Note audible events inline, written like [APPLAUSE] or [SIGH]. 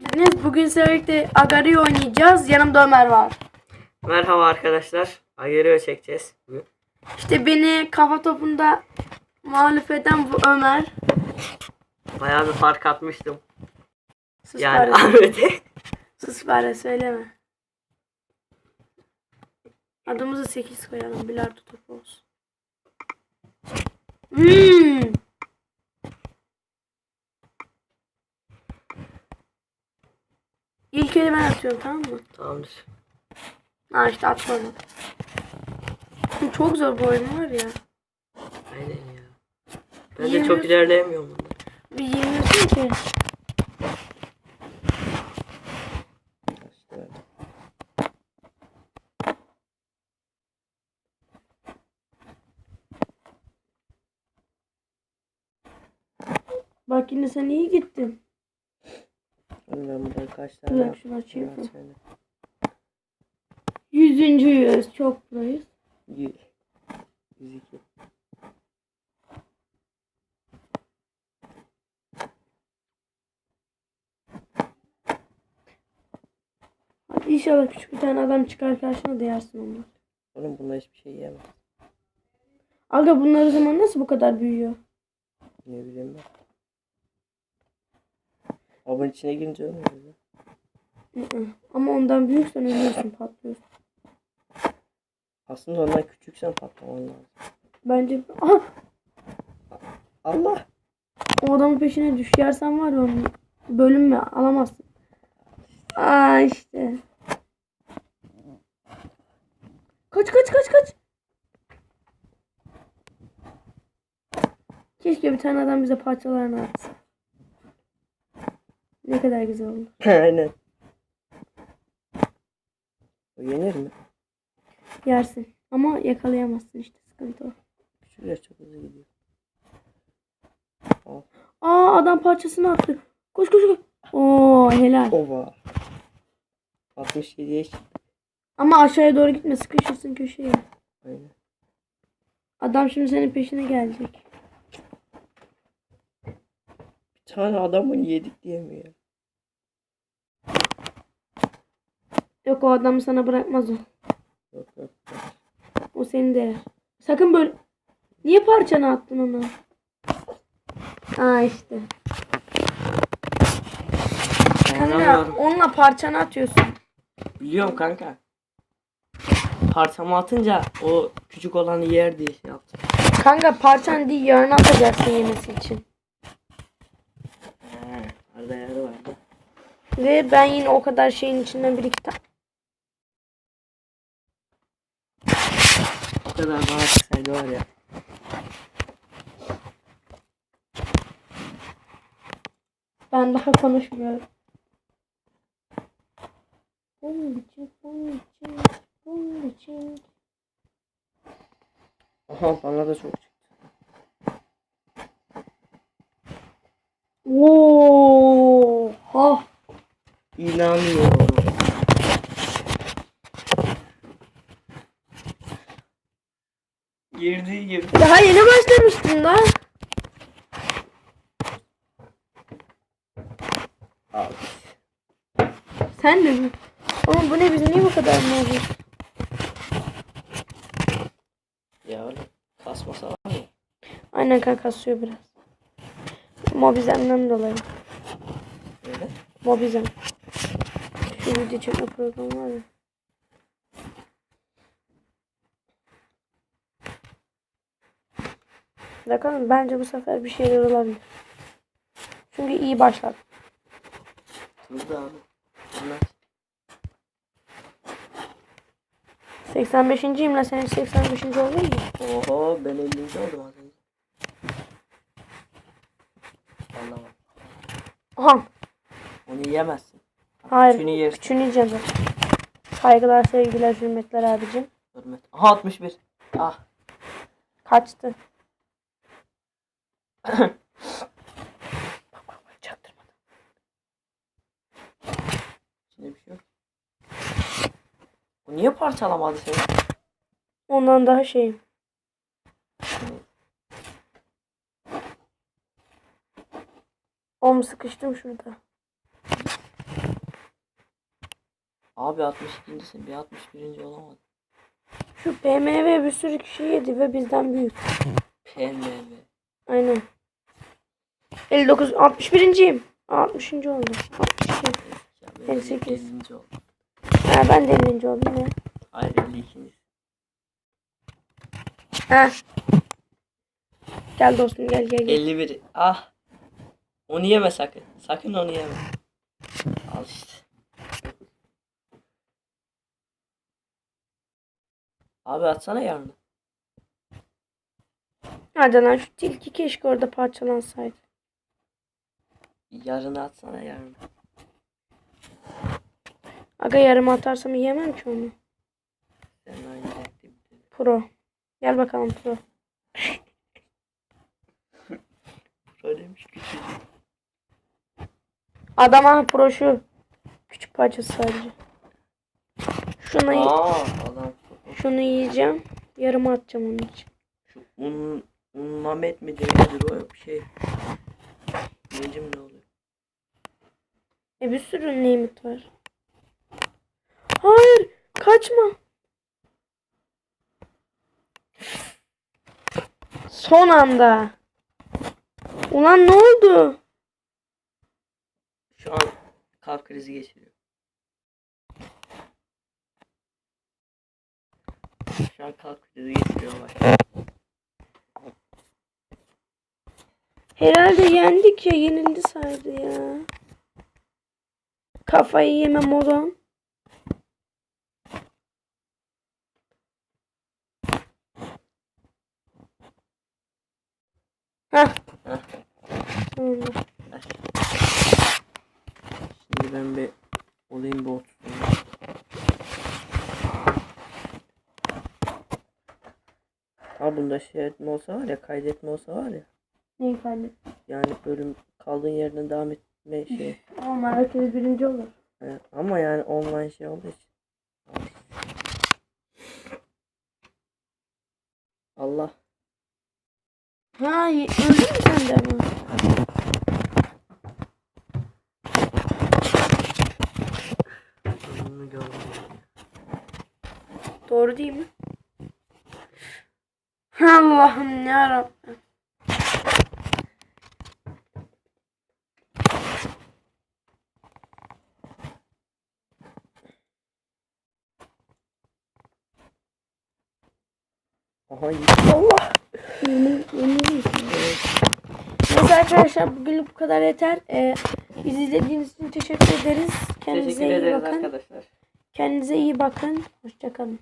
Deniz bugün sizlerle Agari oynayacağız. Yanımda Ömer var. Merhaba arkadaşlar. Agero çekeceğiz bugün. İşte beni kafa topunda mağlup eden bu Ömer. Bayağı bir fark atmıştım. Sus Yani. Ahmet'e. [LAUGHS] Sus bari söyleme. Adımızı 8 koyalım. Bilardo topu olsun. Hmm. İlk eli ben atıyorum tamam mı? Tamamdır. Ha işte atmadım. Çok zor bu oyun var ya. Aynen ya. Ben de çok ilerleyemiyorum bunda. Bir yemiyorsun ki. İşte Bak yine sen iyi gittin. Ben buradan kaç tane dakika şunu açayım. Söyle. Yüzüncüyüz. Çok burayız. Yüz. 102. Hadi inşallah küçük bir tane adam çıkar karşına da yersin onu. Oğlum bunda hiçbir şey yiyemem. Aga bunlar o zaman nasıl bu kadar büyüyor? Ne bileyim ben. Abın içine girince. Hı hı. Ama ondan büyüksen ölüyorsun patlıyorsun. Aslında ondan küçüksen patlaman lazım. Bence Aha, Allah. o adamın peşine düş yersen var ya onu bölünme alamazsın. Aa işte. Kaç kaç kaç kaç. Keşke bir tane adam bize parçalarını atsa. Kadar güzel olur. Aynen. O yenir mi? Yersin. Ama yakalayamazsın işte sıkıntı o. Küçükler çok hızlı gidiyor. Al. Aa adam parçasını attı. Koş koş koş. Oo helal. Ova. 67'ye çıktı. Ama aşağıya doğru gitme sıkışırsın köşeye. Aynen. Adam şimdi senin peşine gelecek. Bir tane adamın yedik diyemiyor. ya. Yok o adamı sana bırakmaz o. Yok yok. O seni de. Sakın böyle. Niye parçanı attın onu? Aa işte. Kanka Dayanamıyorum. onunla parçanı atıyorsun. Biliyorum kanka. Parçamı atınca o küçük olanı yer diye şey yaptım. Kanka parçanı değil yarını atacaksın yemesi için. He, Arada yarı vardı. Ve ben yine o kadar şeyin içinden bir iki tane. Kadar bana çıksaydı var ya. Ben daha konuşmuyorum. Bunun için, bunun için, bunun için. Aha bana da çok çıktı. Oo, ha. İnanmıyorum. Girdiği gibi. Daha yeni başlamıştın da. Al. Sen de mi? Ama bu ne biz niye bu kadar mı? Ya oğlum kasmasa var ya. Aynen kanka kasıyor biraz. Mobizemden dolayı. Öyle. Mobizem. Şu video çekme programı var ya. Bakalım bence bu sefer bir şeyler olabilir. Çünkü iyi başladı. Hızlı abi. Anlat. 85. imle senin 85. oldun mu? Oho ben 50. oldum az önce. Anlamadım. Aha. Onu yiyemezsin. Hayır. Şunu yersin. Küçüğünü yiyeceğim zaten. Saygılar, sevgiler, hürmetler abicim. Hürmet. Aha 61. Ah. Kaçtı. Bak bak bak çaktırmadan. İçinde bir şey yok. Bu niye parçalamadı seni? Ondan daha şeyim. Om sıkıştım şurada. Abi 62.sin bir 61. olamadı. Şu BMW bir sürü kişi yedi ve bizden büyük. PMV. Aynen. 59 61.yim. 60. oldu. 62. Ya ben 58. 50. oldum. Ha, ben de 50. oldum ya. Hayır 52. Ha. Gel dostum gel gel gel. 51. Ah. Onu yeme sakın. Sakın onu yeme. Al işte. Abi atsana yarını. Hadi lan şu tilki keşke orada parçalansaydı. Yarını atsana yarını. Aga yarım atarsam yiyemem ki onu. Sen bitirdin. Pro. Gel bakalım pro. Pro demiş küçük. Adama pro şu. Küçük parçası sadece. Şunu, Aa adam. şunu yiyeceğim. Yarım atacağım onun için. Şu un, un mamet mi nedir o şey. Necim ne oluyor? E bir sürü nimet var. Hayır. Kaçma. Son anda. Ulan ne oldu? Şu an kalp krizi geçiriyor. Şu an kalp krizi geçiriyor bak. Herhalde yendik ya. Yenildi saydı ya. Kafayı yeme moron. Heh. Heh. Sonunda. Şimdi ben bir olayım bu. Ha bunda şey etme olsa var ya kaydetme olsa var ya. Ne ifade? Yani bölüm kaldığın yerden devam etme şey. Ama herkes birinci olur. Evet, ama yani online şey olduğu için. Allah. Ha öldün mü sen de ama? Doğru değil mi? Allah'ım yarabbim. Aha. Allah. Neyse arkadaşlar bugünlük bu kadar yeter. Ee, bizi izlediğiniz için teşekkür ederiz. Kendinize Teşekkür iyi ederiz bakın. arkadaşlar. Kendinize iyi bakın. Hoşçakalın.